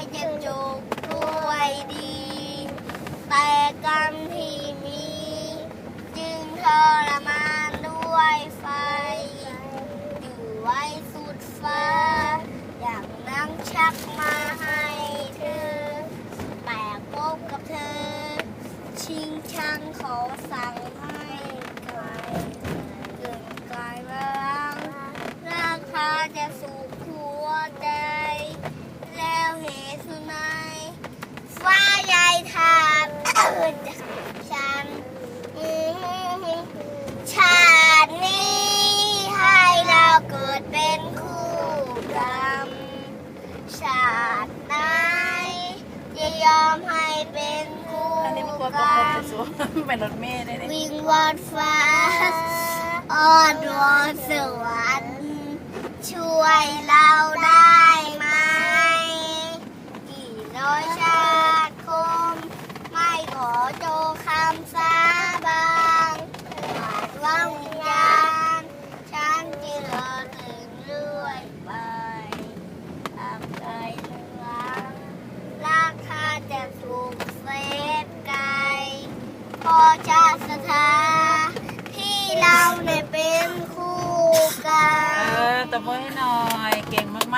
ไรจะจบด้วยดี แต่กรรมที่มี จึงทรมานด้วยไฟ อยู่ไว้สุดฟ้า อย่างนั่งชักมาให้เธอ แต่พบกับเธอ ชิงชังขอสั่งให้ไกลเกินกายบ้างราคาจะสุข กลัวกกรระรโปรงมจะสวมเป็นรถเมล์ได้เลยวิงวอนฟ้าอ้อนวอนสวร ชาติสถาที่เราเนี่ยเป็นคู่กันเอน อตบมือให้หน่อย เก่งมากๆ